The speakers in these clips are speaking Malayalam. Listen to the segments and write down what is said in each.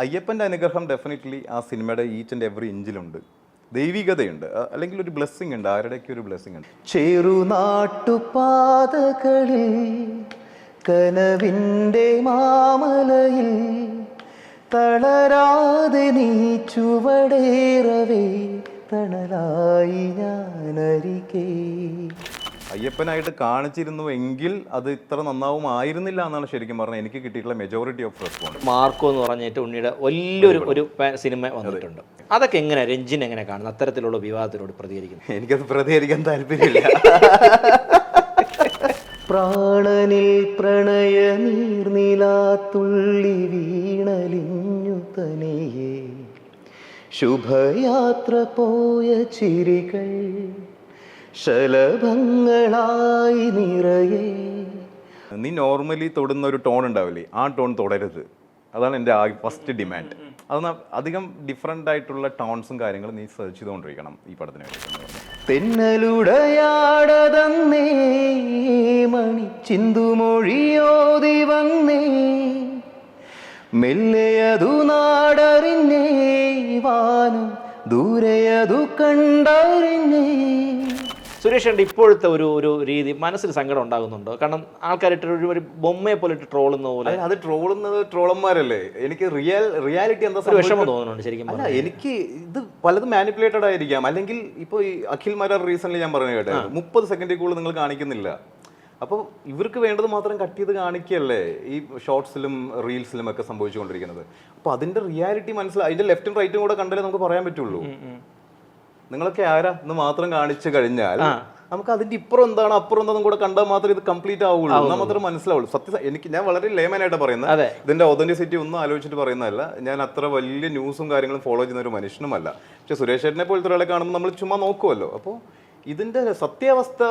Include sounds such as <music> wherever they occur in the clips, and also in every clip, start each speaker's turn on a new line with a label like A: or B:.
A: അയ്യപ്പന്റെ അനുഗ്രഹം ഡെഫിനറ്റ്ലി ആ സിനിമയുടെ ഈച്ച് ആൻഡ് എവറി ഇഞ്ചിലുണ്ട് ദൈവികതയുണ്ട്. അല്ലെങ്കിൽ ഒരു ബ്ലെസ്സിങ് ഉണ്ട്. ആരുടെയൊക്കെ ഒരു ബ്ലെസ്സിങ് ഉണ്ട്?
B: ചെറുനാട്ടുപാതകളിൽ കനവിന്റെ മാമലയിൽ തളരാതെ നീ ചുവടേറവേ തണലായി ഞാനരികേ.
A: അയ്യപ്പനായിട്ട് കാണിച്ചിരുന്നു എങ്കിൽ അത് ഇത്ര നന്നാവും ആയിരുന്നില്ല എന്നാണ് ശരിക്കും പറഞ്ഞാൽ എനിക്ക് കിട്ടിയിട്ടുള്ള മെജോറിറ്റി ഓഫ് റെസ്പോൺസ്
C: മാർക്കോ എന്ന് പറഞ്ഞിട്ട് ഉണ്ണിയുടെ വലിയൊരു ഒരു സിനിമ വന്നിട്ടുണ്ട്. അതൊക്കെ എങ്ങനെ രഞ്ജിൻ എങ്ങനെ കാണുന്നു? അത്തരത്തിലുള്ള വിവാദത്തിനോട് പ്രതികരിക്കുന്നു.
A: എനിക്കത് പ്രതികരിക്കാൻ താല്പര്യമില്ല.
B: പ്രാണനിൽ പ്രണയ നീർനിലാത്തുള്ളി വീണലിഞ്ഞു തനിയേ. ശുഭയാത്ര പോയ ചിരികൾ ശലഭങ്ങളായി നിറയെ.
A: നീ നോർമലി തൊടുന്ന ഒരു ടോൺ ഉണ്ടാവില്ലേ? ആ ടോൺ തുടരുത്. അതാണ് എന്റെ ആ ഫസ്റ്റ് ഡിമാൻഡ് അത് അധികം ഡിഫറെന്റ് ആയിട്ടുള്ള ടോൺസും കാര്യങ്ങളും നീ സെർച്ച് ചെയ്തുകൊണ്ടിരിക്കണം ഈ പടത്തിന് വേണ്ടി
B: തെന്നലുടയാടതന്നേ മണി ചിന്തുമൊഴിയോതി വന്നേ. മെല്ലയതു നാടറിഞ്ഞേ വാനം ദൂരയതു കണ്ടറിഞ്ഞേ.
C: സുരേഷ് ഏട്ടന്റെ ഇപ്പോഴത്തെ ഒരു ഒരു രീതി മനസ്സിൽ സങ്കടം ഉണ്ടാകുന്നുണ്ടോ? കാരണം ആൾക്കാരിട്ട് ഒരു ഒരു ബൊമ്മയെ പോലെ ഇട്ട് ട്രോളുന്ന പോലെ.
A: അത് ട്രോളുന്നത് ട്രോളന്മാരല്ലേ? എനിക്ക് റിയൽ റിയാലിറ്റി എന്താ
C: വിഷമം തോന്നുന്നുണ്ട് ശരിക്കും
A: അല്ല എനിക്ക് ഇത് പലതും മാനിപ്പുലേറ്റഡ് ആയിരിക്കാം. അല്ലെങ്കിൽ ഇപ്പോൾ ഈ അഖിൽ മരാർ റീസെന്റ് ഞാൻ പറഞ്ഞു കേട്ടെ മുപ്പത് സെക്കൻഡിൽ കൂടുതൽ നിങ്ങൾ കാണിക്കുന്നില്ല. അപ്പോൾ ഇവർക്ക് വേണ്ടത് മാത്രം കട്ട് ചെയ്ത് കാണിക്കുകയല്ലേ ഈ ഷോർട്സിലും റീൽസിലും ഒക്കെ സംഭവിച്ചുകൊണ്ടിരിക്കുന്നത്? അപ്പോൾ അതിന്റെ റിയാലിറ്റി മനസ്സിലായി അതിന്റെ ലെഫ്റ്റും റൈറ്റും കൂടെ കണ്ടാലേ നമുക്ക് പറയാൻ പറ്റുള്ളൂ. നിങ്ങളൊക്കെ ആരാ? എന്ന് മാത്രം കാണിച്ചു കഴിഞ്ഞാൽ നമുക്ക് അതിന്റെ ഇപ്പുറം എന്താണ് അപ്പുറം എന്താണെന്നും കൂടെ കണ്ടാൽ മാത്രമേ ഇത് കംപ്ലീറ്റ് ആവുള്ളൂ. എന്നാൽ മാത്രമേ മനസ്സിലാവുള്ളൂ. സത്യം എനിക്ക് ഞാൻ വളരെ ലേമനായിട്ട് പറയുന്നത്. ഇതിന്റെ ഒതന്റിസിറ്റി ഒന്നും ആലോചിച്ചിട്ട് പറയുന്നതല്ല. ഞാൻ അത്ര വലിയ ന്യൂസും കാര്യങ്ങളും ഫോളോ ചെയ്യുന്ന ഒരു മനുഷ്യനുമല്ല. പക്ഷെ സുരേഷ് ചേട്ടനെ പോലത്തെ ഒരാളെ കാണുമ്പോൾ നമ്മൾ ചുമ്മാ നോക്കുമല്ലോ അപ്പോൾ ഇതിന്റെ സത്യാവസ്ഥ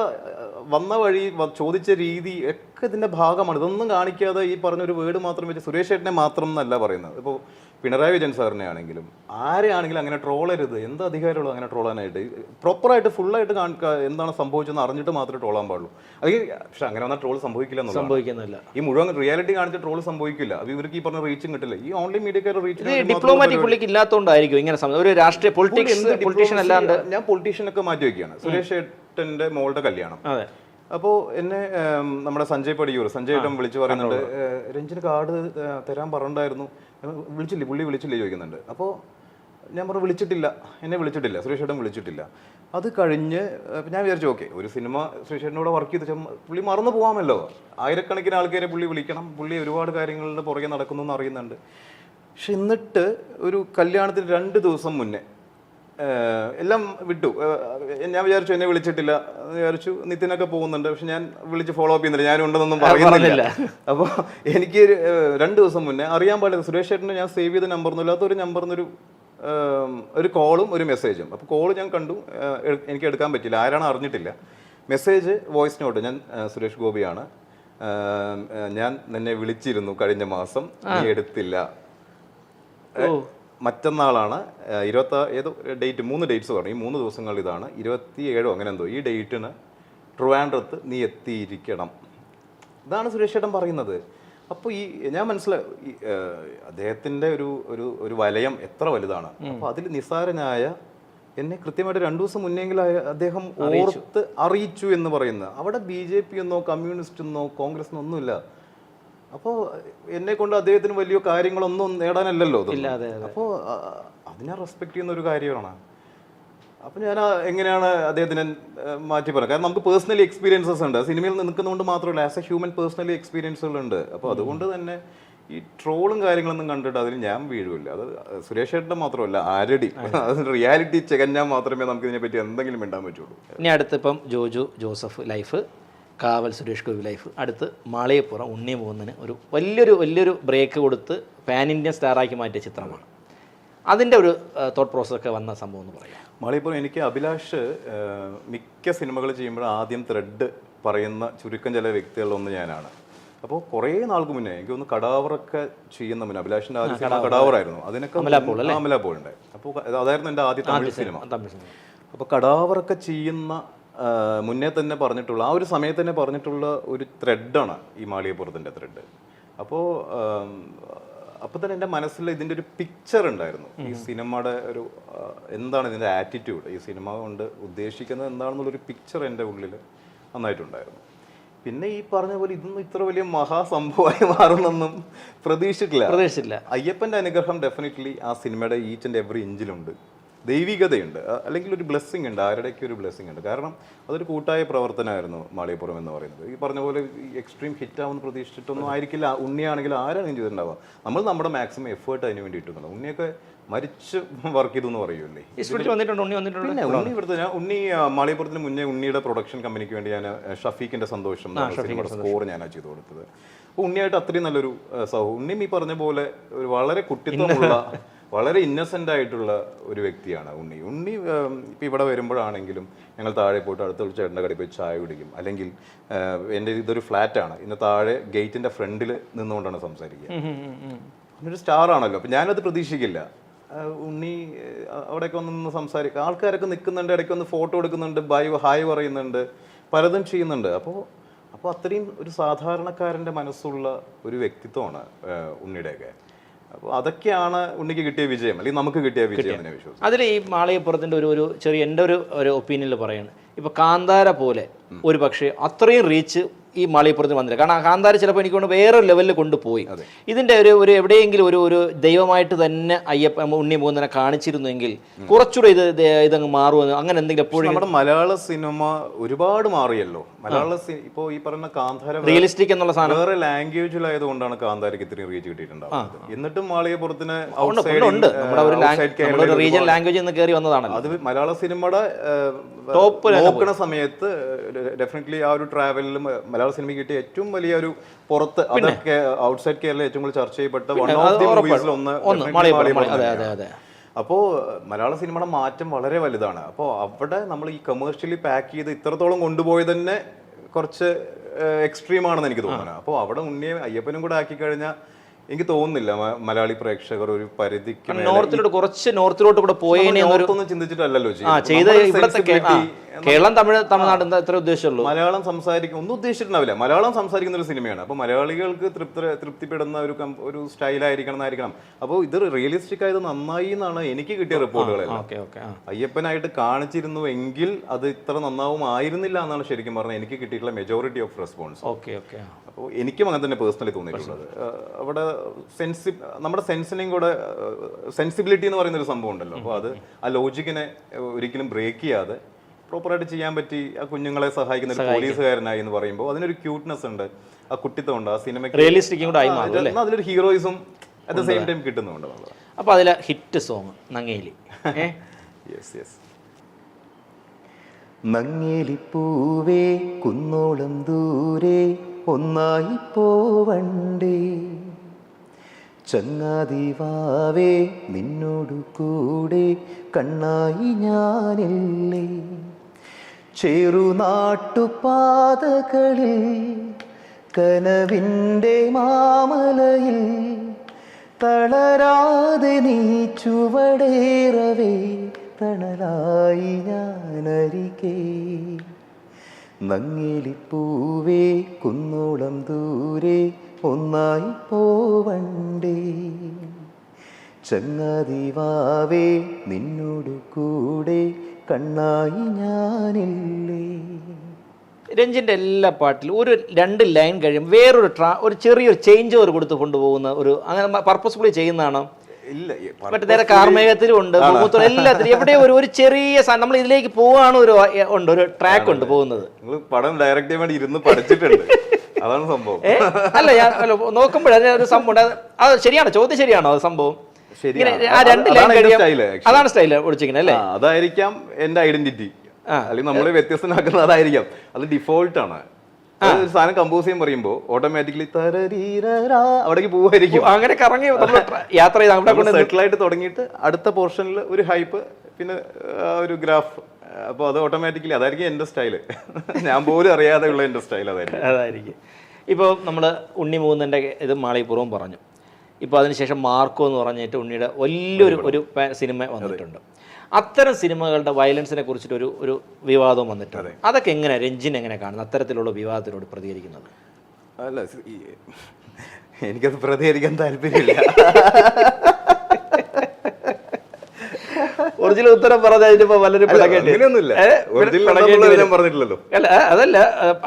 A: വന്ന വഴി ചോദിച്ച രീതി ഒക്കെ ഇതിന്റെ ഭാഗമാണ്. ഇതൊന്നും കാണിക്കാതെ ഈ പറഞ്ഞൊരു വേർഡ് മാത്രം വെച്ച് സുരേഷ് ചേട്ടനെ മാത്രം എന്നല്ല പറയുന്നത്. ഇപ്പോൾ പിണറായി വിജയൻ സാറിനെ ആണെങ്കിലും ആരെയാണെങ്കിലും അങ്ങനെ ട്രോളരുത് എന്ത് അധികാരമുള്ളൂ അങ്ങനെ ട്രോളാനായിട്ട് പ്രോപ്പറായിട്ട് ഫുള്ളായിട്ട് കാണിക്കുക എന്താണ് സംഭവിച്ചതെന്ന് അറിഞ്ഞിട്ട് മാത്രമേ ട്രോളാൻ പാടുള്ളൂ. അല്ലെങ്കിൽ പക്ഷെ അങ്ങനെ വന്നാൽ ട്രോൾ സംഭവിക്കില്ല
C: സംഭവിക്കുന്നില്ല.
A: ഈ മുഴുവൻ റിയാലിറ്റി കാണിച്ച് ട്രോൾ സംഭവിക്കില്ല. അത് ഇവർക്ക് ഈ പറഞ്ഞ റീച്ചും കിട്ടില്ല. ഈ ഓൺലൈൻ മീഡിയക്കാർ
C: റീച്ച് ഡിപ്ലോമാറ്റിക് പുള്ളിക്ക് ഇല്ലാത്തതുകൊണ്ടായിരിക്കും ഇങ്ങനെ ഒരു രാഷ്ട്രീയ പൊളിറ്റിക്സ് പൊളിറ്റീഷ്യൻ അല്ലാണ്ട്
A: ഞാൻ പൊളിറ്റീഷ്യനൊക്കെ മാറ്റി വെക്കുകയാണ്. സുരേഷ് ഏട്ടന്റെ മോളുടെ കല്യാണം.
C: അതെ.
A: അപ്പോൾ എന്നെ നമ്മുടെ സഞ്ജയ് പടിയൂർ സഞ്ജയ് ഏട്ടൻ വിളിച്ചു പറയുന്നുണ്ട് രഞ്ജിന് കാർഡ് തരാൻ പറഞ്ഞിട്ടുണ്ടായിരുന്നു. വിളിച്ചില്ലേ? പുള്ളി വിളിച്ചില്ലേ ചോദിക്കുന്നുണ്ട്. അപ്പോൾ ഞാൻ പറഞ്ഞു വിളിച്ചിട്ടില്ല. എന്നെ വിളിച്ചിട്ടില്ല. സുരേഷ് ഏട്ടൻ വിളിച്ചിട്ടില്ല. അത് കഴിഞ്ഞ് ഞാൻ വിചാരിച്ചു ഓക്കെ ഒരു സിനിമ സുരേഷ് ഏട്ടനോട് വർക്ക് ചെയ്ത് പുള്ളി മറന്നു പോകാമല്ലോ ആയിരക്കണക്കിന് ആൾക്കാരെ പുള്ളി വിളിക്കണം. പുള്ളി ഒരുപാട് കാര്യങ്ങളുടെ പുറകെ നടക്കുന്നു എന്ന് അറിയുന്നുണ്ട്. പക്ഷെ എന്നിട്ട് ഒരു കല്യാണത്തിന് രണ്ട് ദിവസം മുന്നേ എല്ലാം വിട്ടു. ഞാൻ വിചാരിച്ചു എന്നെ വിളിച്ചിട്ടില്ല. വിചാരിച്ചു നിത്യനൊക്കെ പോകുന്നുണ്ട്. പക്ഷെ ഞാൻ വിളിച്ച് ഫോളോ അപ്പ് ചെയ്യുന്നില്ല. ഞാൻ ഉണ്ടെന്നൊന്നും പറയുന്നില്ല. അപ്പോൾ എനിക്ക് രണ്ടു ദിവസം മുന്നേ അറിയാൻ പാടില്ല. സുരേഷ് ചേട്ടന്റെ ഞാൻ സേവ് ചെയ്ത നമ്പർ ഇല്ലാത്ത ഒരു നമ്പർ ഒരു ഒരു കോളും ഒരു മെസ്സേജും അപ്പോൾ കോൾ ഞാൻ കണ്ടു. എനിക്ക് എടുക്കാൻ പറ്റില്ല ആരാണ് അറിഞ്ഞിട്ടില്ല. മെസ്സേജ് വോയിസ് നോട്ട് ഞാൻ സുരേഷ് ഗോപിയാണ്. ഞാൻ നിന്നെ വിളിച്ചിരുന്നു കഴിഞ്ഞ മാസം. നീ എടുത്തില്ല. മറ്റന്നാളാണ് ഇരുപത്തി ഏതോ ഡേറ്റ്? മൂന്ന് ഡേറ്റ്സ് പറഞ്ഞു. ഈ മൂന്ന് ദിവസങ്ങൾ ഇതാണ്. ഇരുപത്തി ഏഴോ അങ്ങനെ എന്തോ. ഈ ഡേറ്റിന് ട്രിവാൻഡ്രത്ത് നീ എത്തിയിരിക്കണം. ഇതാണ് സുരേഷ് ചേട്ടൻ പറയുന്നത്. അപ്പോൾ ഈ ഞാൻ മനസ്സിലായി അദ്ദേഹത്തിന്റെ ഒരു ഒരു ഒരു വലയം എത്ര വലുതാണ്. അപ്പോൾ അതിൽ നിസ്സാരനായ എന്നെ കൃത്യമായിട്ട് രണ്ടു ദിവസം മുന്നെങ്കിലും അദ്ദേഹം ഓർത്ത് അറിയിച്ചു എന്ന് പറയുന്നത്. അവിടെ ബി ജെ പി എന്നോ കമ്മ്യൂണിസ്റ്റ് എന്നോ കോൺഗ്രസ് എന്നോ ഒന്നുമില്ല അപ്പോൾ എന്നെ കൊണ്ട് അദ്ദേഹത്തിന് വലിയ കാര്യങ്ങളൊന്നും നേടാനല്ലല്ലോ ഇല്ലാതെ അപ്പോൾ അതിനെ റെസ്പെക്ട് ചെയ്യുന്ന ഒരു കാര്യമാണ്. അപ്പൊ ഞാൻ എങ്ങനെയാണ് അദ്ദേഹത്തിനെ മാറ്റി പറയാം കാരണം നമുക്ക് പേഴ്സണലി എക്സ്പീരിയൻസസ് ഉണ്ട്. സിനിമയിൽ നിൽക്കുന്നതുകൊണ്ട് മാത്രമല്ല ആസ് എ ഹ്യൂമൻ പേഴ്സണലി എക്സ്പീരിയൻസുകളുണ്ട് അപ്പോൾ അതുകൊണ്ട് തന്നെ ഈ ട്രോളും കാര്യങ്ങളൊന്നും കണ്ടിട്ട് അതിൽ ഞാൻ വീഴുമില്ല അത് സുരേഷ് ഏട്ടൻ മാത്രമല്ല ആരടി. <laughs> അത്. റിയാലിറ്റി ചെകഞ്ഞാൽ മാത്രമേ നമുക്ക് ഇതിനെപ്പറ്റി എന്തെങ്കിലും മിണ്ടാൻ പറ്റുള്ളൂ.
C: ഇനി അടുത്തിപ്പം ജോജു ജോസഫ് ലൈഫ്. കാവൽ സുരേഷ് ഗോപി ലൈഫ്. അടുത്ത് മാളയപ്പുറം ഉണ്ണി മൂന്നിന് ഒരു വലിയൊരു വലിയൊരു ബ്രേക്ക് കൊടുത്ത് പാൻ ഇന്ത്യൻ സ്റ്റാറാക്കി മാറ്റിയ ചിത്രമാണ്. അതിന്റെ ഒരു തോട്ട് പ്രോസസ്സൊക്കെ വന്ന സംഭവം എന്ന് പറയാം.
A: മാളിയപ്പുറം എനിക്ക് അഭിലാഷ് മിക്ക സിനിമകൾ ചെയ്യുമ്പോൾ ആദ്യം ത്രെഡ് പറയുന്ന ചുരുക്കം ചില വ്യക്തികളിലൊന്ന് ഞാനാണ്. അപ്പോൾ കുറേ നാൾക്ക് മുന്നേ എനിക്ക് ഒന്ന് കടാവറൊക്കെ ചെയ്യുന്ന മുന്നേ അഭിലാഷിന്റെ ആദ്യ സിനിമ കടാവറായിരുന്നു. അതിനൊക്കെ ഉണ്ട്. അപ്പോൾ അതായിരുന്നു എന്റെ ആദ്യ തമിഴ് സിനിമ അപ്പോൾ കടാവറൊക്കെ ചെയ്യുന്ന മുന്നേ തന്നെ പറഞ്ഞിട്ടുള്ള ആ ഒരു സമയത്ത് തന്നെ പറഞ്ഞിട്ടുള്ള ഒരു ത്രെഡാണ് ഈ മാളികപ്പുറത്തിന്റെ ത്രെഡ് അപ്പോൾ അപ്പോൾ തന്നെ എന്റെ മനസ്സിൽ ഇതിന്റെ ഒരു പിക്ചർ ഉണ്ടായിരുന്നു. ഈ സിനിമയുടെ ഒരു എന്താണ് ഇതിന്റെ ആറ്റിറ്റ്യൂഡ് ഈ സിനിമ കൊണ്ട് ഉദ്ദേശിക്കുന്നത് എന്താണെന്നുള്ളൊരു പിക്ചർ എന്റെ ഉള്ളിൽ നന്നായിട്ടുണ്ടായിരുന്നു. പിന്നെ ഈ പറഞ്ഞ പോലെ ഇതൊന്നും ഇത്ര വലിയ മഹാസംഭവമായി മാറുമെന്നൊന്നും പ്രതീക്ഷിച്ചിട്ടില്ല.
C: പ്രതീക്ഷിച്ചില്ല
A: അയ്യപ്പന്റെ അനുഗ്രഹം ഡെഫിനറ്റ്ലി ആ സിനിമയുടെ ഈച്ച് ആൻഡ് എവറി ഇഞ്ചിലുണ്ട് ദൈവികതയുണ്ട്. അല്ലെങ്കിൽ ഒരു ബ്ലെസ്സിങ് ഉണ്ട്. ആരുടെയൊക്കെ ഒരു ബ്ലെസ്സിങ് ഉണ്ട്. കാരണം അതൊരു കൂട്ടായ പ്രവർത്തനമായിരുന്നു മാളിയപ്പുറം എന്ന് പറയുന്നത്. ഈ പറഞ്ഞ പോലെ ഈ എക്സ്ട്രീം ഹിറ്റ് ആവുമെന്ന് പ്രതീക്ഷിച്ചിട്ടൊന്നും ആയിരിക്കില്ല. ഉണ്ണിയാണെങ്കിൽ ആരാണെങ്കിലും ചെയ്തിട്ടുണ്ടാവുക നമ്മൾ നമ്മുടെ മാക്സിമം എഫേർട്ട് അതിന് വേണ്ടി ഇട്ടിട്ടുണ്ട് ഉണ്ണിയൊക്കെ മരിച്ച് വർക്ക് ചെയ്തു എന്ന്
C: സ്റ്റുഡിയോ വന്നിട്ടുണ്ട്. ഉണ്ണി വന്നിട്ടുണ്ട്.
A: പിന്നെ ഉണ്ണി ഇവിടുത്തെ ഞാൻ ഉണ്ണി മാളിയപ്പുറത്തിന് മുന്നേ ഉണ്ണിയുടെ പ്രൊഡക്ഷൻ കമ്പനിക്ക് വേണ്ടി ഞാൻ ഷഫീഖിന്റെ സന്തോഷം സ്കോർ ഞാൻ ചെയ്തു കൊടുത്തത്. അപ്പോൾ ഉണ്ണിയായിട്ട് അത്രയും നല്ലൊരു സൗഹൃദം ഉണ്ണിയും ഈ പറഞ്ഞ പോലെ ഒരു വളരെ കുട്ടിത്വമുള്ള വളരെ ഇന്നസെന്റ് ആയിട്ടുള്ള ഒരു വ്യക്തിയാണ് ഉണ്ണി. ഉണ്ണി ഇപ്പം ഇവിടെ വരുമ്പോഴാണെങ്കിലും ഞങ്ങൾ താഴെ പോയിട്ട് അടുത്തുള്ള ചേട്ടന്റെ കടയിൽ പോയി ചായ കുടിക്കും. അല്ലെങ്കിൽ എന്റെ ഇതൊരു ഫ്ലാറ്റാണ്. ഇന്ന് താഴെ ഗേറ്റിന്റെ ഫ്രണ്ടിൽ നിന്നുകൊണ്ടാണ് സംസാരിക്കുക. ഒരു സ്റ്റാർ ആണല്ലോ അപ്പം ഞാനത് പ്രതീക്ഷിക്കില്ല. ഉണ്ണി അവിടെയൊക്കെ ഒന്ന് നിന്ന് സംസാരിക്കുക ആൾക്കാരൊക്കെ നിൽക്കുന്നുണ്ട് ഇടയ്ക്ക് ഒന്ന് ഫോട്ടോ എടുക്കുന്നുണ്ട് ബൈ ഹായ് പറയുന്നുണ്ട് പലതും ചെയ്യുന്നുണ്ട്. അപ്പോൾ അപ്പോൾ അത്രയും ഒരു സാധാരണക്കാരന്റെ മനസ്സുള്ള ഒരു വ്യക്തിത്വമാണ് ഉണ്ണിയുടെയൊക്കെ. അപ്പോൾ അതൊക്കെയാണ് ഉണ്ണിക്ക് കിട്ടിയ വിജയം അല്ലെങ്കിൽ നമുക്ക് കിട്ടിയ വിജയം എന്ന്
C: അതിൽ ഈ മാളികപ്പുറത്തിന്റെ ഒരു ഒരു ചെറിയ എന്റെ ഒരു ഒരു ഒപ്പീനിയനിൽ പറയുന്നത് ഇപ്പോൾ കാന്താര പോലെ ഒരു പക്ഷേ അത്രയും റീച്ച് ഈ മാളികപ്പുറത്തിന് വന്നില്ല. കാരണം ആ കാന്താര ചിലപ്പോൾ എനിക്ക് കൊണ്ട് വേറെ ലെവലിൽ കൊണ്ടുപോയി. ഇതിന്റെ ഒരു ഒരു എവിടെയെങ്കിലും ഒരു ഒരു ദൈവമായിട്ട് തന്നെ അയ്യപ്പ ഉണ്ണി മൂന്നനെ കാണിച്ചിരുന്നെങ്കിൽ കുറച്ചുകൂടെ ഇത് ഇത് ഇതങ്ങ് മാറുമെന്ന് അങ്ങനെ എന്തെങ്കിലും എപ്പോഴും
A: നമ്മുടെ മലയാള സിനിമ ഒരുപാട് മാറിയല്ലോ. മലയാള ഇപ്പോ ഈ പറയുന്ന കാന്താര
C: റിയലിസ്റ്റിക് എന്നുള്ള സാധനം.
A: വേറെ ലാംഗ്വേജിലായതുകൊണ്ടാണ് കാന്താരക്ക് ഇത്രയും റീച്ച് കിട്ടിയിട്ടുണ്ടാവുന്നത്. എന്നിട്ടും മാളികപ്പുറത്തിന്
C: റീജിയൻ ലാംഗ്വേജ് നിന്ന് കയറി വന്നതാണല്ലോ.
A: അത് മലയാള സിനിമയുടെ
C: ടോപ്പ്
A: നോക്കുന്ന സമയത്ത് ഡെഫിനറ്റ്ലി ആ ഒരു ട്രാവലിൽ മലയാള സിനിമ കിട്ടിയ ഏറ്റവും വലിയ ഒരു പുറത്ത് അതൊക്കെ ഔട്ട്സൈഡ് കേരള ഏറ്റവും കൂടുതൽ ചർച്ച ചെയ്യപ്പെട്ട വൺ ഓഫ് ദി. മൂവീസിൽ ഒന്ന്
C: മാളികപ്പുറം അതെ, അതെ, അതെ.
A: അപ്പോൾ മലയാള സിനിമയുടെ മാറ്റം വളരെ വലുതാണ്. അപ്പോൾ അവിടെ നമ്മൾ ഈ കമേഴ്ഷ്യലി പാക്ക് ചെയ്ത് ഇത്രത്തോളം കൊണ്ടുപോയത് തന്നെ കുറച്ച് എക്സ്ട്രീം ആണെന്ന് എനിക്ക് തോന്നുന്നത് അപ്പോൾ അവിടെ ഉണ്ണിയെ അയ്യപ്പനും കൂടെ ആക്കി കഴിഞ്ഞാൽ എനിക്ക് തോന്നുന്നില്ല മലയാളി പ്രേക്ഷകർ ഒരു പരിധിക്ക്
C: നോർത്തിലോട്ട് കുറച്ച് നോർത്തിലോട്ട് കൂടെ പോയേനെ എന്നൊന്നും
A: ഒന്നും ചിന്തിച്ചിട്ടല്ലല്ലോ
C: ആ ചെയ്ത ഇവിടത്തെ കേരളം തമിഴ് തമിഴ്നാട് എന്താ ഇത്ര ഉദ്ദേശമുള്ളൂ?
A: മലയാളം സംസാരിക്കും ഒന്നും ഉദ്ദേശിച്ചിട്ടുണ്ടാവില്ല. മലയാളം സംസാരിക്കുന്ന ഒരു സിനിമയാണ്. അപ്പോൾ മലയാളികൾക്ക് തൃപ്തി തൃപ്തിപ്പെടുന്ന ഒരു ഒരു സ്റ്റൈലായിരിക്കണം എന്നായിരിക്കണം. അപ്പോൾ ഇത് റിയലിസ്റ്റിക് ആയത് നന്നായി എന്നാണ് എനിക്ക് കിട്ടിയ റിപ്പോർട്ടുകൾ
C: ഓക്കെ ഓക്കെ ആ.
A: അയ്യപ്പനായിട്ട് കാണിച്ചിരുന്നു എങ്കിൽ അത് ഇത്ര നന്നാവും ആയിരുന്നില്ല എന്നാണ് ശരിക്കും പറഞ്ഞാൽ എനിക്ക് കിട്ടിയിട്ടുള്ള majority of response
C: okay okay
A: എനിക്കും അങ്ങനെ തന്നെ പേഴ്സണലി തോന്നിയിട്ടുള്ളത്. അവിടെ സെൻസി നമ്മുടെ സെൻസിനെയും കൂടെ സെൻസിബിലിറ്റി എന്ന് പറയുന്ന ഒരു സംഭവം ഉണ്ടല്ലോ. അപ്പോൾ അത് ആ ലോജിക്കിനെ ഒരിക്കലും ബ്രേക്ക് ചെയ്യാതെ പ്രോപ്പറായിട്ട് ചെയ്യാൻ പറ്റി ആ കുഞ്ഞുങ്ങളെ സഹായിക്കുന്ന ഒരു പോലീസുകാരനായി എന്ന് പറയുമ്പോൾ അതിനൊരു ക്യൂട്ട്നെസ് ഉണ്ട് ആ കുട്ടിത്തം ഉണ്ട് ആ സിനിമയ്ക്ക് അതിലൊരു ഹീറോയിസും അറ്റ് ദ സെയിം ടൈം കിട്ടുന്നുണ്ട്
C: അപ്പോൾ അതിലെ hit song Nangeli.
A: Yes yes <laughs>
B: നങ്ങേലിപ്പൂവേ കുന്നോളം ദൂരെ ഒന്നായി പോവണ്ടേ ചങ്ങാതിവാവേ നിന്നോടു കൂടെ കണ്ണായി ഞാനില്ലേ. ചെറുനാട്ടുപാതകളിൽ കനവിന്റെ മാമലയിൽ തളരാതെ നീ ചുവടേറവേ തണലായി ഞാനരികേ. നങ്ങിലിപ്പൂവേ കുന്നോളം ദൂരെ ഒന്നായി പോവണ്ടേ. ചങ്ങാതിവാവേ നിന്നോട് കൂടെ കണ്ണായി ഞാനില്ലേ.
C: രഞ്ജിന്റെ എല്ലാ പാട്ടിലും ഒരു രണ്ട് ലൈൻ കഴിയും വേറൊരു ട്രാ ഒരു ചെറിയൊരു ചേഞ്ച് ഓവർ കൊടുത്ത് കൊണ്ടുപോകുന്ന ഒരു അങ്ങനെ പർപ്പസ്ഫുള്ളി ചെയ്യുന്നതാണോ മറ്റേ നേരെ കാർമേഘത്തിലും ഉണ്ട് എല്ലാത്തിലും. എവിടെയോ ഒരു ഒരു ചെറിയ നമ്മൾ ഇതിലേക്ക് പോവാണ് ഒരു ഉണ്ട് ഒരു ട്രാക്ക് ഉണ്ട് പോകുന്നത്.
A: നിങ്ങൾ പടം ഡയറക്റ്റ് ചെയ്യാൻ വേണ്ടി ഇരുന്ന് പഠിച്ചിട്ടുണ്ട്. <laughs> അതാണ് സംഭവം.
C: അല്ല ഞാൻ നോക്കുമ്പോഴേ ഒരു സംഭവം. അത് ശരിയാണോ ചോദ്യം ശരിയാണോ അത് സംഭവം?
A: അതാണ്
C: സ്റ്റൈൽ ഒളിച്ചിങ്ങനെ അല്ലേ?
A: അതായിരിക്കാം എന്റെ ഐഡന്റിറ്റി. അല്ലെങ്കിൽ നമ്മളെ വ്യത്യസ്തനാക്കുന്നത് അതായിരിക്കാം. അത് ഡിഫോൾട്ട് ആണ്. ഒരു സാധനം കമ്പോസ് ചെയ്യാൻ പറയുമ്പോൾ ഓട്ടോമാറ്റിക്കലി അവിടേക്ക് പോവായിരിക്കും.
C: അങ്ങനെ കറങ്ങി യാത്ര ചെയ്ത് അവിടെ
A: ആയിട്ട് തുടങ്ങിയിട്ട് അടുത്ത പോർഷനിൽ ഒരു ഹൈപ്പ് പിന്നെ ഒരു ഗ്രാഫ് അപ്പോൾ അത് ഓട്ടോമാറ്റിക്കലി അതായിരിക്കും എന്റെ സ്റ്റൈൽ <laughs> ഞാൻ പോലും അറിയാതെ ഉള്ള എന്റെ സ്റ്റൈൽ അതായിരിക്കും.
C: അതായിരിക്കും. ഇപ്പോൾ നമ്മൾ ഉണ്ണി മൂന്നിന്റെ ഇത് മാളിപ്പുറവും പറഞ്ഞു. ഇപ്പോൾ അതിനുശേഷം മാർക്കോ എന്ന് പറഞ്ഞിട്ട് ഉണ്ണിയുടെ വലിയൊരു ഒരു സിനിമ വന്നിട്ടുണ്ട്. അത്തരം സിനിമകളുടെ വയലൻസിനെ കുറിച്ചിട്ട് ഒരു ഒരു വിവാദം വന്നിട്ടുണ്ട്. അതൊക്കെ എങ്ങനെ രഞ്ജിൻ എങ്ങനെ കാണുന്നത് അത്തരത്തിലുള്ള വിവാദത്തിനോട് പ്രതികരിക്കുന്നത്
A: അല്ല എനിക്കത് പ്രതികരിക്കാൻ താല്പര്യമില്ല.
C: ഒറിജിനൽ ഉത്തരം പലരും
A: ഞാൻ പറഞ്ഞിട്ടില്ലല്ലോ.
C: അല്ല അതല്ല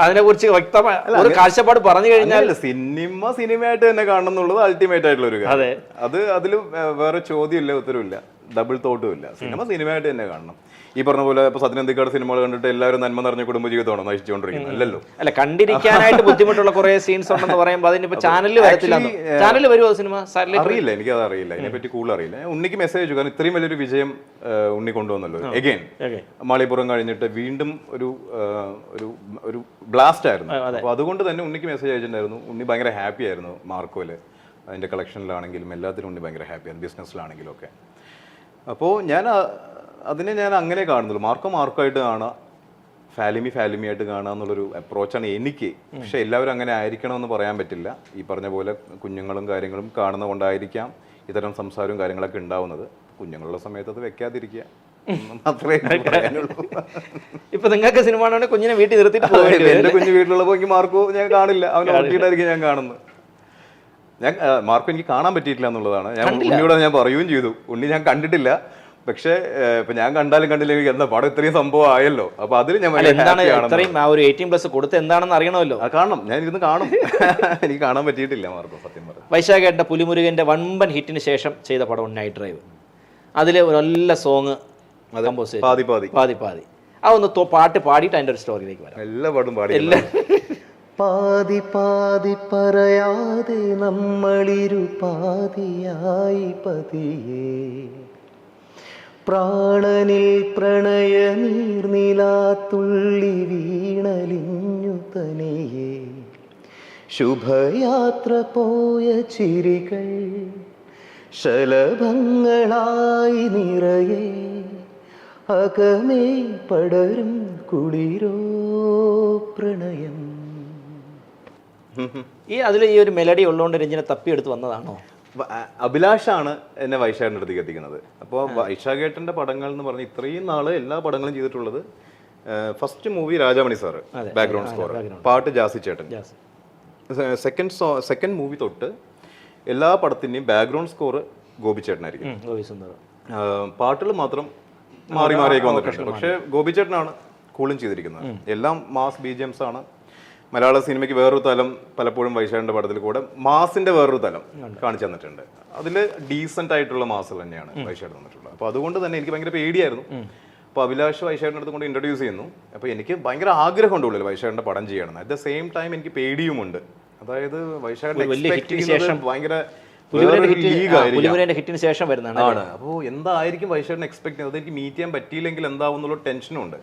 C: അതിനെ കുറിച്ച് വ്യക്തമായ ഒരു കാഴ്ചപ്പാട് പറഞ്ഞു കഴിഞ്ഞാൽ
A: സിനിമ സിനിമയായിട്ട് തന്നെ കാണണം എന്നുള്ളത് അൾട്ടിമേറ്റ് ആയിട്ടുള്ള ഒരു
C: അതെ.
A: അത് അതിൽ വേറെ ചോദ്യമില്ല ഉത്തരവില്ല ഡബിൾ തോട്ടും ഇല്ല. സിനിമ സിനിമയായിട്ട് തന്നെ കാണണം. ഈ പറഞ്ഞ പോലെ ഇപ്പൊ സത്യനന്ദിക്കാട് സിനിമകൾ കണ്ടിട്ട് എല്ലാവരും നന്മ നിറഞ്ഞ കുടുംബജീവിതമാണോ നശിച്ചുകൊണ്ടിരിക്കുന്നത്? അല്ലല്ലോ.
C: അല്ല കണ്ടിരിക്കാനായിട്ട് ബുദ്ധിമുട്ടുള്ള കുറെ സീൻസ് ഉണ്ടെന്ന് പറയുമ്പോൾ അതിനിപ്പോ ചാനലിൽ വരത്തില്ല ചാനലിൽ വരുമോ സിനിമ?
A: അറിയില്ല എനിക്ക് അത് അറിയില്ല അതിനെപ്പറ്റി കൂടുതൽ അറിയില്ല. ഉണ്ണിക്ക് മെസ്സേജ് അയച്ചു. കാരണം ഇത്രയും വലിയൊരു വിജയം ഉണ്ണി കൊണ്ടുവന്നല്ലോ. എഗെയിൻ മാളിപ്പുറം കഴിഞ്ഞിട്ട് വീണ്ടും ഒരു ഒരു ഒരു ബ്ലാസ്റ്റ് ആയിരുന്നു. അപ്പോൾ അതുകൊണ്ട് തന്നെ ഉണ്ണിക്ക് മെസ്സേജ് അയച്ചിട്ടുണ്ടായിരുന്നു. ഉണ്ണി ഭയങ്കര ഹാപ്പി ആയിരുന്നു മാർക്കോൽ. അതിന്റെ കളക്ഷനിലാണെങ്കിലും എല്ലാത്തിനും ഉണ്ണി ഭയങ്കര ഹാപ്പിയാണ് ബിസിനസ്സിലാണെങ്കിലും ഒക്കെ. അപ്പോൾ ഞാൻ അതിനെ ഞാൻ അങ്ങനെ കാണുന്നുള്ളൂ. മാർക്കോ മാർക്കോ ആയിട്ട് കാണാം ഫാലിമി ഫാലിമി ആയിട്ട് കാണുക എന്നുള്ളൊരു അപ്രോച്ചാണ് എനിക്ക്. പക്ഷെ എല്ലാവരും അങ്ങനെ ആയിരിക്കണമെന്ന് പറയാൻ പറ്റില്ല. ഈ പറഞ്ഞ പോലെ കുഞ്ഞുങ്ങളും കാര്യങ്ങളും കാണുന്ന കൊണ്ടായിരിക്കാം ഇത്തരം സംസാരവും കാര്യങ്ങളൊക്കെ ഉണ്ടാവുന്നത്. കുഞ്ഞുങ്ങളുടെ സമയത്ത് അത് വെക്കാതിരിക്കുക. മാത്രമേ പറയാനുള്ളൂ
C: ഇപ്പൊ നിങ്ങൾക്ക് സിനിമ കുഞ്ഞിനെ വീട്ടിൽ നിർത്തിയിട്ട്
A: എന്റെ കുഞ്ഞു വീട്ടിലുള്ള എനിക്ക് മാർക്കോ ഞാൻ കാണില്ല. അവൻ ഓട്ടിയിട്ടായിരിക്കും ഞാൻ കാണുന്നത്. ഞാൻ മാർക്ക് എനിക്ക് കാണാൻ പറ്റിയിട്ടില്ല എന്നുള്ളതാണ്. ഞാൻ ഉണ്ണിയോട് ഞാൻ പറയുകയും ചെയ്തു. ഉണ്ണി ഞാൻ കണ്ടിട്ടില്ല. പക്ഷേ ഇപ്പൊ ഞാൻ കണ്ടാലും കണ്ടില്ലെങ്കിൽ എന്താ പടം? ഇത്രയും സംഭവം ആയല്ലോ. അപ്പൊ അതിൽ ഞാൻ
C: എന്താണ് ഇത്രയും ആ ഒരു എയ്റ്റീൻ പ്ലസ് കൊടുത്ത് എന്താണെന്ന് അറിയണമല്ലോ?
A: കാണണം. ഞാൻ ഇരുന്ന് കാണും. <laughs> എനിക്ക് കാണാൻ പറ്റിയിട്ടില്ല മാർക്കോ സത്യം പറഞ്ഞു
C: വൈശാഖേട്ട പുലിമുരുകന്റെ വൻപൻ ഹിറ്റിന് ശേഷം ചെയ്ത പടം നൈറ്റ് ഡ്രൈവ് അതിൽ ഒരു നല്ല സോങ് കമ്പോസ്
A: പാതി പാതി.
C: പാതി പാതി. ആ ഒന്ന് പാട്ട് പാടിയിട്ട് അതിന്റെ ഒരു സ്റ്റോറിയിലേക്ക് വരാം.
A: എല്ലാ പാട്ടും പാടി
B: പാതി പാതി പറയാതെ നമ്മളിരു പാതിയായി പതിയേ. പ്രാണനിൽ പ്രണയ നീർനിലാത്തുള്ളി വീണലിഞ്ഞു തനിയേ. ശുഭയാത്ര പോയ ചിരികൾ ശലഭങ്ങളായി നിറയെ. അകമേ പടരും കുളിരോ പ്രണയം.
C: ഈ അതിൽ ഈ ഒരു മെലഡി ഉള്ളതുകൊണ്ട് തപ്പി തപ്പിയെടുത്ത് വന്നതാണോ?
A: അഭിലാഷാണ് എന്നെ വൈശാഖിന്റെ അടുത്തേക്ക് എത്തിക്കുന്നത്. അപ്പോൾ വൈശാഖേട്ടന്റെ പടങ്ങൾ എന്ന് പറഞ്ഞ ഇത്രയും നാൾ എല്ലാ പടങ്ങളും ചെയ്തിട്ടുള്ളത് first movie Rajamani sir background score പാട്ട് ജാസി ചേട്ടൻ. സെക്കൻഡ് സോ സെക്കൻഡ് മൂവി തൊട്ട് എല്ലാ പടത്തിന്റെയും ബാക്ക്ഗ്രൗണ്ട് സ്കോർ ഗോപിച്ചേട്ടനായിരിക്കും.
C: ഗോപി
A: പാട്ടുകൾ മാത്രം മാറി മാറിയൊക്കെ വന്നിട്ടുണ്ട്. പക്ഷേ ഗോപിച്ചേട്ടനാണ് കൂളും ചെയ്തിരിക്കുന്നത്. എല്ലാം മാസ് ബി ജി എംസ് ആണ്. മലയാള സിനിമയ്ക്ക് വേറൊരു തലം പലപ്പോഴും വൈശാഖിന്റെ പടത്തിൽ കൂടെ മാസിന്റെ വേറൊരു തലം കാണിച്ചു തന്നിട്ടുണ്ട്. അതിൽ ഡീസെന്റ് ആയിട്ടുള്ള മാസുകൾ തന്നെയാണ് വൈശാഖ് തന്നിട്ടുള്ളത് അപ്പോൾ അതുകൊണ്ട് തന്നെ എനിക്ക് ഭയങ്കര പേടിയായിരുന്നു. അപ്പോൾ അഭിലാഷ് വൈശാഖിന്റെ അടുത്ത് കൊണ്ട് ഇൻട്രൊഡ്യൂസ് ചെയ്യുന്നു. അപ്പോൾ എനിക്ക് ഭയങ്കര ആഗ്രഹം ഉള്ളിൽ വൈശാഖിന്റെ പടം ചെയ്യണം അറ്റ് ദ സെയിം ടൈം എനിക്ക് പേടിയുമുണ്ട്. അതായത് വൈശാഖിന്റെ ഭയങ്കര
C: ഹിറ്റിന് ശേഷം വരുന്നതാണ്.
A: അപ്പോൾ എന്തായിരിക്കും വൈശാഖിനെ എക്സ്പെക്ട് ചെയ്യുന്നത്? എനിക്ക് മീറ്റ് ചെയ്യാൻ പറ്റിയില്ലെങ്കിൽ എന്താവും എന്നുള്ള ടെൻഷനും ഉണ്ട്.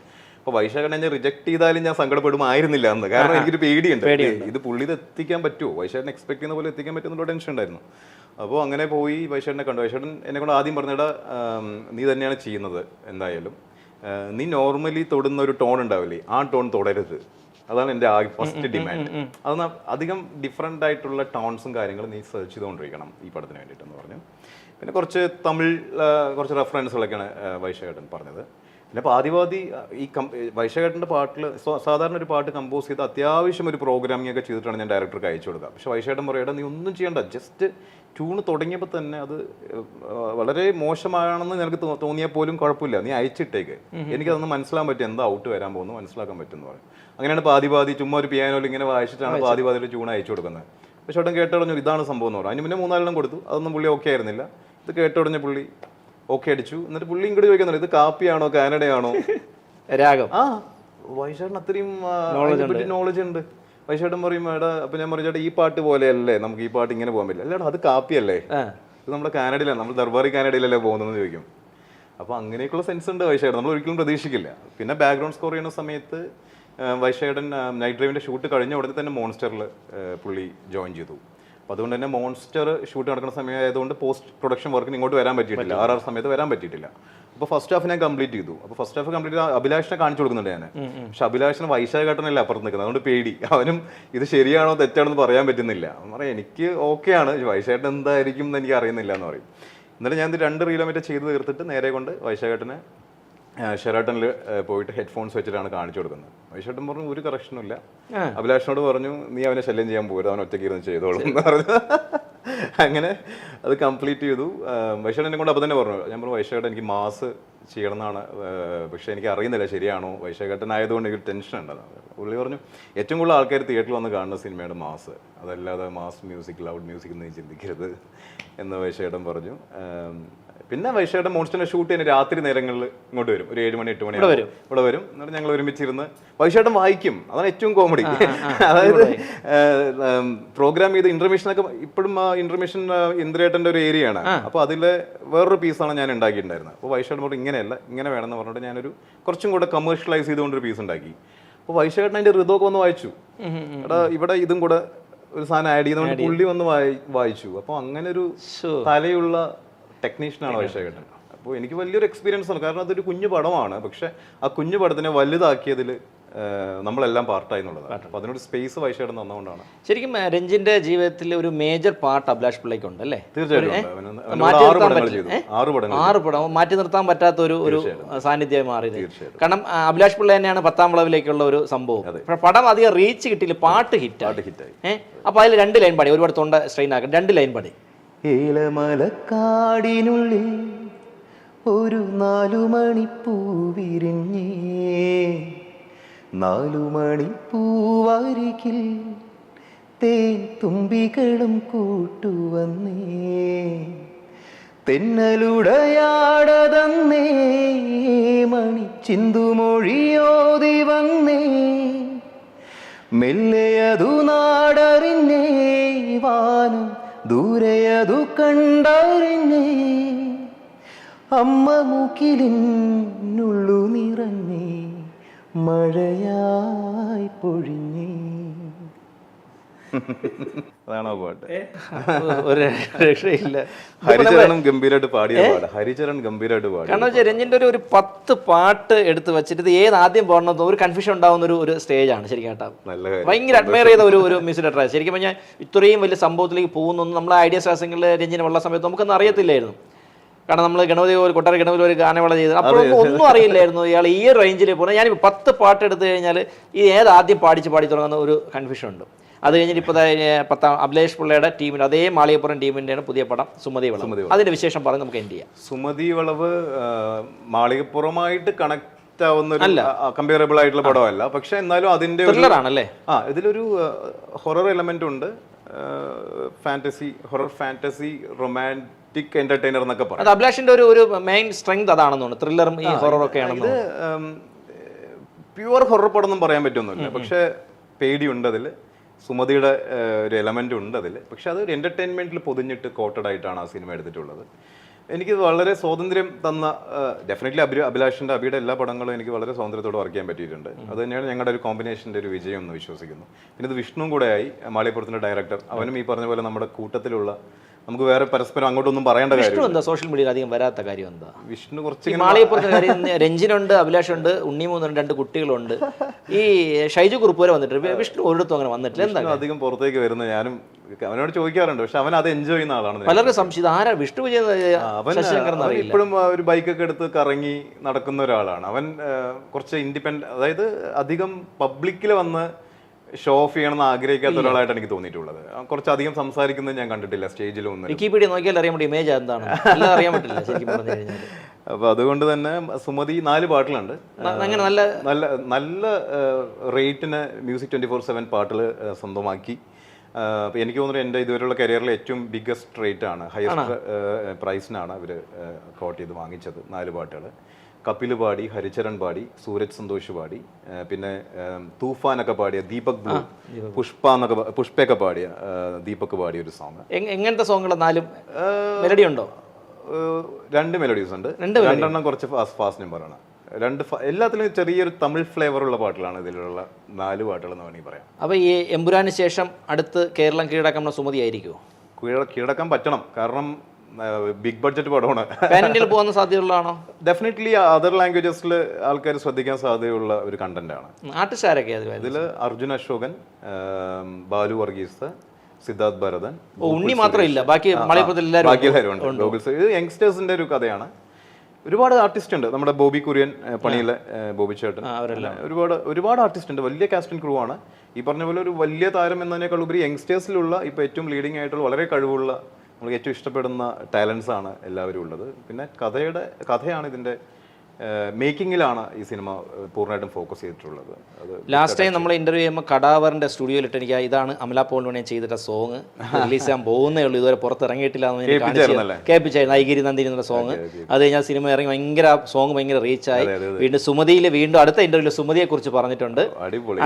A: അപ്പോൾ വൈശാഖൻ എന്നെ റിജക്ട് ചെയ്താലും ഞാൻ സങ്കടപ്പെടുമായിരുന്നില്ല അന്ന്. കാരണം എനിക്കൊരു പേടിയുണ്ട്. ഇത് പുള്ളി ഇത് എത്തിക്കാൻ പറ്റുമോ? വൈശാഖൻ എക്സ്പെക്ട് ചെയ്യുന്ന പോലെ എത്തിക്കാൻ പറ്റുന്നുള്ള ടെൻഷൻ ഉണ്ടായിരുന്നു. അപ്പോൾ അങ്ങനെ പോയി വൈശാഖനെ കണ്ടു. വൈശാഖൻ എന്നെ കൊണ്ട് ആദ്യം പറഞ്ഞിട നീ തന്നെയാണ് ചെയ്യുന്നത് എന്തായാലും. നീ നോർമലി തൊടുന്ന ഒരു ടോൺ ഉണ്ടാവില്ലേ? ആ ടോൺ തൊടരുത്. അതാണ് എന്റെ ആ ഫസ്റ്റ് ഡിമാൻഡ് അതാണ് അധികം ഡിഫറെന്റ് ആയിട്ടുള്ള ടോൺസും കാര്യങ്ങളും നീ സെർച്ച് ചെയ്തുകൊണ്ടിരിക്കണം ഈ പടത്തിന് വേണ്ടിയിട്ടെന്ന് പറഞ്ഞു. പിന്നെ കുറച്ച് തമിഴ് കുറച്ച് റെഫറൻസുകളൊക്കെയാണ് വൈശാഖൻ വൈശാഖേട്ടൻ പറഞ്ഞത്. പിന്നെ പാതിവാതി ഈ കം വൈശാഖേട്ടന്റെ പാട്ടിൽ സാധാരണ ഒരു പാട്ട് കമ്പോസ് ചെയ്ത് അത്യാവശ്യം ഒരു പ്രോഗ്രാമിംഗ് ഒക്കെ ചെയ്തിട്ടാണ് ഞാൻ ഡയറക്ടർക്ക് അയച്ചു കൊടുക്കുക. പക്ഷേ വൈശേട്ടൻ പറയട്ടെ നീ ഒന്നും ചെയ്യണ്ട. ജസ്റ്റ് ട്യൂണ് തുടങ്ങിയപ്പോൾ തന്നെ അത് വളരെ മോശമാണെന്ന് നിനക്ക് തോന്നിയാൽ പോലും കുഴപ്പമില്ല. നീ അയച്ചിട്ടേക്ക്. എനിക്കതൊന്ന് മനസ്സിലാൻ പറ്റും. എന്താ ഔട്ട് വരാൻ പോകുന്നു മനസ്സിലാക്കാൻ പറ്റും എന്ന് പറയും. അങ്ങനെയാണ് പാതിപാതി പാതി ചുമ്മാ ഒരു പിയാനോയിൽ ഇങ്ങനെ വായിച്ചിട്ടാണ് പാതിപാതിയിൽ പാതി ട്യൂൺ അയച്ചു കൊടുക്കുന്നത്. പക്ഷേ ഉടൻ കേട്ടറിഞ്ഞു ഇതാണ് സംഭവം എന്ന് പറഞ്ഞു. അതിന് മുന്നേ മൂന്നാലെണ്ണം കൊടുത്തു. അതൊന്നും പുള്ളി ഓക്കെ ആയിരുന്നില്ല. ഇത് കേട്ടുടഞ്ഞ പുള്ളി ഓക്കെ അടിച്ചു. എന്നിട്ട് പുള്ളി ഇങ്ങോട്ട് ചോദിക്കുന്നുണ്ട് ഇത് കാപ്പിയാണോ കാനഡയാണോ? <laughs>
C: രാഗം.
A: ആ വൈശാഖൻ അത്രയും നോളജ് ഉണ്ട്. വൈശാഖൻ പറയും എടാ അപ്പൊ ഞാൻ പറയും ചേട്ടാ ഈ പാട്ട് പോലെയല്ലേ? നമുക്ക് ഈ പാട്ട് ഇങ്ങനെ പോകാൻ പറ്റില്ല. അല്ലേടാ അത് കാപ്പിയല്ലേ?
C: അല്ലേ
A: ഇത് നമ്മുടെ കാനഡയിലാണ് നമ്മൾ ദർബാറി കാനഡയിലല്ലേ പോകുന്നതെന്ന് ചോദിക്കും. അപ്പോൾ അങ്ങനെയൊക്കെയുള്ള സെൻസ് ഉണ്ട് വൈശാഖൻ. നമ്മൾ ഒരിക്കലും പ്രതീക്ഷിക്കില്ല. പിന്നെ ബാക്ക്ഗ്രൗണ്ട് സ്കോർ ചെയ്യുന്ന സമയത്ത് വൈശേടൻ നൈറ്റ് ഡ്രൈവിന്റെ ഷൂട്ട് കഴിഞ്ഞ ഉടനെ തന്നെ മോൺസ്റ്ററിൽ പുള്ളി ജോയിൻ ചെയ്തു. അപ്പോൾ അതുകൊണ്ട് തന്നെ മോൺസ്റ്റർ ഷൂട്ട് നടക്കുന്ന സമയമായതുകൊണ്ട് പോസ്റ്റ് പ്രൊഡക്ഷൻ വർക്കിന് ഇങ്ങോട്ട് വരാൻ പറ്റിയിട്ടില്ല. ആർ ആർ സമയത്ത് വരാൻ പറ്റിയിട്ടില്ല. അപ്പോൾ ഫസ്റ്റ് ഹാഫ് ഞാൻ കംപ്ലീറ്റ് ചെയ്തു. അപ്പോൾ ഫസ്റ്റ് ഹാഫ് കംപ്ലീറ്റ് അഭിലാഷിനെ കാണിച്ചു കൊടുക്കുന്നുണ്ട് ഞാൻ പക്ഷെ അഭിലാഷിന് വൈശാഖട്ടനല്ല അപ്പുറത്ത് നിൽക്കുന്നത്. അതുകൊണ്ട് പേടി. അവനും ഇത് ശരിയാണോ തെറ്റാണോ എന്ന് പറയാൻ പറ്റുന്നില്ല. പറയാം എനിക്ക് ഓക്കെയാണ് വൈശാഖട്ടൻ എന്തായിരിക്കും എന്ന് എനിക്ക് അറിയുന്നില്ല എന്ന് പറയും. എന്നിട്ട് ഞാൻ ഇത് രണ്ട് റീലോ മറ്റേ ചെയ്ത് തീർത്തിട്ട് നേരെ കൊണ്ട് വൈശാഖേട്ടനെ ഷെറാട്ടനിൽ പോയിട്ട് ഹെഡ്ഫോൺസ് വെച്ചിട്ടാണ് കാണിച്ചു കൊടുക്കുന്നത്. വൈശേട്ടൻ പറഞ്ഞു ഒരു കറക്ഷനും ഇല്ല. അഭിലാഷിനോട് പറഞ്ഞു നീ അവനെ ശല്യം ചെയ്യാൻ പോകരുത് അവൻ ഒറ്റയ്ക്ക് ഇരുന്ന് ചെയ്തോളും. എന്ന് പറഞ്ഞു അങ്ങനെ അത് കംപ്ലീറ്റ് ചെയ്തു. വൈശേട്ടൻ എന്നെ കൊണ്ട് അപ്പം തന്നെ പറഞ്ഞു. ഞാൻ പറഞ്ഞു വൈശേട്ടൻ എനിക്ക് മാസ് ചെയ്യണം എന്നാണ് പക്ഷേ എനിക്ക് അറിയുന്നില്ല ശരിയാണോ. വൈശാഖട്ടനായതുകൊണ്ട് എനിക്ക് ടെൻഷൻ ഉണ്ടെന്ന് പുള്ളി പറഞ്ഞു ഏറ്റവും കൂടുതൽ ആൾക്കാർ തിയേറ്ററിൽ വന്ന് കാണുന്ന സിനിമയാണ് മാസ് അതല്ലാതെ മാസ് മ്യൂസിക് ലൗഡ് മ്യൂസിക് എന്ന് ചിന്തിക്കരുത് എന്ന് വൈശേഖട്ടൻ പറഞ്ഞു. പിന്നെ വൈശേഖട്ടൻ മോൺസ്റ്റിനെ ഷൂട്ട് ചെയ്യുന്ന രാത്രി നേരങ്ങളിൽ ഇങ്ങോട്ട് വരും. ഒരു ഏഴ് മണി എട്ട് മണി
C: വരും.
A: ഇവിടെ വരും. എന്നിട്ട് ഞങ്ങൾ ഒരുമിച്ചിരുന്ന് വൈശേട്ടൻ വായിക്കും. അതാണ് ഏറ്റവും കോമഡി അതായത് പ്രോഗ്രാം ചെയ്ത് ഇന്റർമിഷനൊക്കെ ഇപ്പോഴും ആ ഇന്റർമിഷൻ ഇന്ദ്രേട്ടന്റെ ഒരു ഏരിയയാണ് ആണ്. അപ്പൊ അതിലെ വേറൊരു പീസാണ് ഞാൻ ഉണ്ടാക്കിയിട്ടുണ്ടായിരുന്നത്. അപ്പോൾ വൈശേട്ടൻ പറഞ്ഞു ഇങ്ങനെയല്ല ഇങ്ങനെ വേണമെന്ന് പറഞ്ഞിട്ട് ഞാനൊരു കുറച്ചും കൂടെ കമേഴ്ഷ്യലൈസ് ചെയ്തുകൊണ്ടൊരു പീസ് ഉണ്ടാക്കി. അപ്പോൾ വൈശേട്ടൻ അതിന്റെ ഋതുവൊക്കെ വന്ന് വായിച്ചു. എടാ ഇവിടെ ഇതും കൂടെ ഒരു സാധനം ആഡ് ചെയ്യുന്നതുകൊണ്ട് പുള്ളി വന്ന് വായി- വായിച്ചു. അപ്പോൾ അങ്ങനെ ഒരു. തലയുള്ള ടെക്നീഷ്യനാണ് വൈശേഖട്ടൻ. അപ്പോൾ എനിക്ക് വലിയൊരു എക്സ്പീരിയൻസ് ആണ്. കാരണം അതൊരു കുഞ്ഞു പടമാണ്. പക്ഷെ ആ കുഞ്ഞു പടത്തിനെ വലുതാക്കിയതിൽ നമ്മളെല്ലാം പാർട്ടായി എന്നുള്ളതാണ്. അപ്പോൾ അതിനൊരു സ്പേസ് വൈശേഖട്ടൻ തന്നുകൊണ്ടാണ്
C: ശരിക്കും രഞ്ജിന്റെ ജീവിതത്തിൽ ഒരു മേജർ പാർട്ട് അഭിലാഷ് പിള്ളയ്ക്ക്
A: ഉണ്ട് അല്ലേ?
C: തീർച്ചയായിട്ടും
A: ആറ്
C: പടം. മാറ്റി നിർത്താൻ പറ്റാത്ത ഒരു ഒരു സാന്നിധ്യമായി മാറിയത്. കാരണം അഭിലാഷ് പിള്ള തന്നെയാണ് പത്താം വിളവിലേക്കുള്ള ഒരു സംഭവം. പക്ഷെ പടം അധികം റീച്ച് കിട്ടിയില്ല. പാട്ട് ഹിറ്റ്
A: പാട്ട് ഹിറ്റായി.
C: ഏഹ് അപ്പൊ അതിൽ രണ്ട് ലൈൻ പാടി. ഒരുപാട് തൊണ്ട സ്ട്രെയിൻ ആക്കാൻ. രണ്ട് ലൈൻ പാടി.
B: ഏലമലക്കാടിനുള്ളിൽ ഒരു നാലു മണിപ്പൂ വിരിഞ്ഞേ. നാലു മണിപ്പൂവാരികിൽ തേൻ തുമ്പികളും കൂട്ടുവന്നേ. തെന്നലുടയാടതന്നേ മണി ചിന്തുമൊഴിയോതി വന്നേ മെല്ലയതു നാടറിഞ്ഞേ വാനം ദൂരയതു കണ്ടറിഞ്ഞേ. അമ്മ മൂക്കിലിനുള്ളു നിറഞ്ഞേ. മഴയായി പൊഴിഞ്ഞേ.
A: അതാണോ പാട്ട്?
C: ഒരു രക്ഷയില്ല.
A: ഹരിചരണം ഗംഭീരമായിട്ട് പാടിയ പാട്. ഹരിചരൺ ഗംഭീരമായിട്ട് പാടി
C: കാരണം വെച്ചാൽ രഞ്ജിന്റെ ഒരു ഒരു പത്ത് പാട്ട് എടുത്ത് വെച്ചിട്ട് ഇത് ഏത് ആദ്യം പാടണമെന്ന് ഒരു കൺഫ്യൂഷൻ ഉണ്ടാവുന്ന ഒരു ഒരു സ്റ്റേജ് ആണ് ശരിക്കും കേട്ടോ. ഭയങ്കര അഡ്മയർ ചെയ്ത ഒരു ഒരു മ്യൂസിക് ഡയറക്ടർ ശരിക്കും പറഞ്ഞാൽ ഇത്രയും വലിയ സംഭവത്തിലേക്ക് പോകുന്നു നമ്മളെ ഐഡിയ ശ്വാസങ്ങളിൽ രഞ്ജിനുള്ള സമയത്ത് നമുക്കൊന്നും അറിയത്തില്ലായിരുന്നു. കാരണം നമ്മൾ ഗണപതി ഒരു കൊട്ടാര ഗണപതി ഒരു ഗാനമേള ചെയ്ത് അപ്പോഴൊന്നും ഒന്നും അറിയില്ലായിരുന്നു ഇയാൾ ഈ റേഞ്ചിൽ പോകുന്നത് ഞാനിപ്പോൾ പത്ത് പാട്ട് എടുത്തു കഴിഞ്ഞാൽ ഈ ഏത് ആദ്യം പാടിച്ച് പാടി തുടങ്ങുന്ന ഒരു കൺഫ്യൂഷൻ ഉണ്ട്. അത് കഴിഞ്ഞിട്ട് ഇപ്പോൾ പത്താം അഭിലേഷ് പിള്ളയുടെ ടീമിന്റെ അതേ മാളികപ്പുറം ടീമിന്റെയാണ് പുതിയ പടം സുമതി വളവ്. അതിന്റെ വിശേഷം പറഞ്ഞ് നമുക്ക് എൻഡ് ചെയ്യാം.
A: സുമതി വളവ് മാളികപ്പുറമായിട്ട് കണക്ട് ആവുന്ന കമ്പയറബിൾ ആയിട്ടുള്ള പടമല്ല. പക്ഷെ എന്നാലും അതിന്റെ
C: ആണല്ലേ?
A: ആ ഇതിലൊരു ഹൊറർ എലമെന്റ് ഉണ്ട്. Fantasy horror fantasy romantic entertainer എന്നൊക്കെ പറയാം.
C: അത് അഭിലാഷിന്റെ ഒരു ഒരു മെയിൻ സ്ട്രെങ്ത് അതാണെന്ന് തോന്നുന്നു. ത്രില്ലറും ഈ ഹൊറർ ഒക്കെ ആണെന്ന്
A: ഇത് പ്യുവർ ഹൊറർ പടമൊന്നും പറയാൻ പറ്റുമൊന്നുമില്ല പക്ഷെ പേടിയുണ്ട് അതിൽ സുമതിയുടെ ഒരു എലമെന്റ് ഉണ്ട് അതിൽ പക്ഷെ അത് ഒരു എന്റർടൈൻമെന്റിൽ പൊതിഞ്ഞിട്ട് കോട്ടഡ് ആയിട്ടാണ് ആ സിനിമ എടുത്തിട്ടുള്ളത്. എനിക്ക് വളരെ സ്വാതന്ത്ര്യം തന്ന ഡെഫിനറ്റ്ലി അഭി അഭിലാഷിന്റെ അഭിയുടെ എല്ലാ പടങ്ങളും എനിക്ക് വളരെ സ്വാതന്ത്ര്യത്തോടെ വർക്ക് ചെയ്യാൻ പറ്റിയിട്ടുണ്ട്. അത് തന്നെയാണ് ഞങ്ങളുടെ ഒരു കോമ്പിനേഷന്റെ ഒരു വിജയം എന്ന് വിശ്വസിക്കുന്നു. പിന്നെ ഇത് വിഷ്ണുവും കൂടെയായി ആയി മാളികപ്പുറത്തിന്റെ ഡയറക്ടർ അവനും ഈ പറഞ്ഞ പോലെ നമ്മുടെ കൂട്ടത്തിലുള്ള നമുക്ക് വേറെ പരസ്പരം അങ്ങോട്ടൊന്നും പറയേണ്ട
C: വിഷ്ണു
A: കാര്യം
C: എന്താ സോഷ്യൽ മീഡിയയിൽ അധികം വരാത്ത കാര്യം എന്താ?
A: വിഷ്ണു കുറച്ച്
C: ഉണ്ട് കാര്യം രഞ്ജിനുണ്ട് അഭിലാഷുണ്ട് ഉണ്ണിമൂന്നുണ്ട് രണ്ട് കുട്ടികളുണ്ട്. ഈ ഷൈജു കുറുപ്പ് വരെ വന്നിട്ട് വിഷ്ണു ഒരിടത്തും അങ്ങനെ വന്നിട്ടില്ല. എന്താ
A: അധികം പുറത്തേക്ക് വരുന്നത് ഞാനും അവനോട് ചോദിക്കാറുണ്ട്. പക്ഷെ അവൻ അത് എൻജോയ് ചെയ്യുന്ന ആളാണ്
C: പലർക്കും സംശയം ആരാ? വിഷ്ണു വിജയൻ
A: അവൻ ഇപ്പോഴും ഒരു ബൈക്കൊക്കെ എടുത്ത് കറങ്ങി നടക്കുന്ന ഒരാളാണ്. അവൻ കുറച്ച് ഇൻഡിപെൻഡന്റ് അതായത് അധികം പബ്ലിക്കിൽ വന്ന് ഷോ ഓഫ് ചെയ്യണമെന്ന് ആഗ്രഹിക്കാത്ത ഒരാളായിട്ട് എനിക്ക് തോന്നിയിട്ടുള്ളത്. കുറച്ചധികം സംസാരിക്കുന്നത് ഞാൻ കണ്ടിട്ടില്ല സ്റ്റേജിലൊന്നും
C: വിക്കിപീഡിയ നോക്കിയാൽ അറിയാൻ പറ്റും ഇമേജ് എന്താണ് എല്ലാം അറിയാൻ പറ്റില്ല ശരിക്കും പറഞ്ഞു കഴിഞ്ഞാൽ <laughs>
A: അപ്പൊ അതുകൊണ്ട് തന്നെ സുമതി നാല് പാട്ടിലുണ്ട്.
C: അങ്ങനെ നല്ല
A: നല്ല നല്ല റേറ്റിന് മ്യൂസിക് ട്വന്റി ഫോർ സെവൻ പാട്ടുകൾ സ്വന്തമാക്കി. എനിക്ക് തോന്നുന്നു എന്റെ ഇതുവരെയുള്ള കരിയറിലെ ഏറ്റവും ബിഗ്ഗസ്റ്റ് റേറ്റ് ആണ് ഹയസ്റ്റ് പ്രൈസിനാണ് അവർ കോട്ട് ചെയ്ത് വാങ്ങിച്ചത് നാല് പാട്ടുകൾ കപിൽ പാടി ഹരിചരൺ പാടി സൂരജ് സന്തോഷ് പാടി പിന്നെ തൂഫാനൊക്കെ പാടിയ ദീപക് ബ്ലൂ പുഷ്പ എന്നൊക്കെ പുഷ്പയൊക്കെ പാടിയ ദീപക് പാടിയ ഒരു സോങ്.
C: എങ്ങനത്തെ സോങ്ങുകൾ നാലും മെലഡി ഉണ്ടോ?
A: രണ്ട് മെലഡീസ് ഉണ്ട്. രണ്ടെണ്ണം കുറച്ച് ഫാസ്റ്റ് ഫാസ്റ്റ് നമ്പറാണ് രണ്ട് എല്ലാത്തിലും ചെറിയൊരു തമിഴ് ഫ്ലേവർ ഉള്ള പാട്ടുകളാണ് ഇതിലുള്ള നാല് പാട്ടുകൾ എന്ന് വേണമെങ്കിൽ പറയാം.
C: അപ്പൊ ഈ എമ്പുരാന് ശേഷം അടുത്ത് കേരളം കീഴടക്കുന്ന സുമതി ആയിരിക്കുമോ
A: കീഴ കീഴടക്കാൻ പറ്റണം. കാരണം ബിഗ് ബഡ്ജറ്റ് പടമാണ്.
C: പാൻ ഇന്ത്യയിൽ പോകുന്ന സാധ്യതയുള്ളതാണോ?
A: ഡെഫിനറ്റ്ലി അതർ ലാംഗ്വേജസിൽ ആൾക്കാർ ശ്രദ്ധിക്കാൻ സാധ്യതയുള്ള ഒരു കണ്ടന്റ് ആണ്. ഇതിൽ അർജുൻ അശോകൻ ബാലു വർഗീസ് സിദ്ധാർത്ഥ് ഭരതൻ
C: ഉണ്ണി മാത്രമില്ല. ബാക്കി എല്ലാവരും
A: ബാക്കി എല്ലാവരും ഉണ്ട്. ഗോകുൽ സർ. ഇത് യങ്സ്റ്റേഴ്സിന്റെ ഒരു കഥയാണ്. ഒരുപാട് ആർട്ടിസ്റ്റ് ഉണ്ട്. നമ്മുടെ ബോബി കുര്യൻ പണിയിലെ ബോബി ചേട്ടൻ. ഒരുപാട് ഒരുപാട് ആർട്ടിസ്റ്റ് ഉണ്ട്. വലിയ കാസ്റ്റിംഗ് ക്രൂ ആണ്. ഈ പറഞ്ഞ പോലെ ഒരു വലിയ താരം എന്നതിനേക്കാൾ ഉപരി യങ്സ്റ്റേഴ്സിലുള്ള ഇപ്പൊ ഏറ്റവും ലീഡിംഗ് ആയിട്ടുള്ള വളരെ കഴിവുള്ള നമുക്ക് ഏറ്റവും ഇഷ്ടപ്പെടുന്ന ടാലൻസ് ആണ് എല്ലാവരും ഉള്ളത്. പിന്നെ കഥയുടെ കഥയാണ് ഇതിന്റെ മേക്കിങ്ങിലാണ് ഈ സിനിമ പൂർണമായിട്ടും ഫോക്കസ് ചെയ്തിട്ടുള്ളത്. അത്
C: ലാസ്റ്റ് ടൈം നമ്മൾ ഇന്റർവ്യൂ ചെയ്യുമ്പോൾ കടാവറിന്റെ സ്റ്റുഡിയോയിലിട്ട് എനിക്ക് ഇതാണ് അമല പോൾ ഞാൻ ചെയ്തിട്ട സോങ് റിലീസ് ചെയ്യാൻ പോകുന്നേ ഉള്ളൂ. ഇതുവരെ പുറത്തിറങ്ങിയിട്ടില്ല എന്ന്? കേൾപ്പിച്ചായിരുന്നു. ഐഗിരി നന്ദി എന്നുള്ള സോങ് അത് കഴിഞ്ഞാൽ സിനിമ ഇറങ്ങി ഭയങ്കര സോങ് ഭയങ്കര റീച്ചായി വീണ്ടും സുമതിയിൽ വീണ്ടും അടുത്ത ഇന്റർവ്യൂവിൽ സുമതിയെ കുറിച്ച് പറഞ്ഞിട്ടുണ്ട്.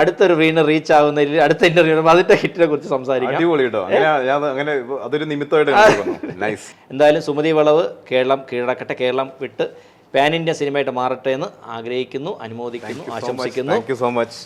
C: അടുത്തൊരു വീണ്ടും റീച്ച് ആവുന്ന അടുത്ത ഇന്റർവ്യൂ അതിന്റെ ഹിറ്റിനെ കുറിച്ച് സംസാരിക്കാം.
A: അങ്ങനെ അതൊരു നിമിത്തമായിട്ട് <laughs>
C: എന്തായാലും സുമതി വളവ് കേരളം കീഴടക്കട്ടെ കേരളം വിട്ട് പാൻ ഇന്ത്യ സിനിമയായിട്ട് മാറട്ടെ എന്ന് ആഗ്രഹിക്കുന്നു അനുമോദിക്കുന്നു ആശംസിക്കുന്നു.
A: So much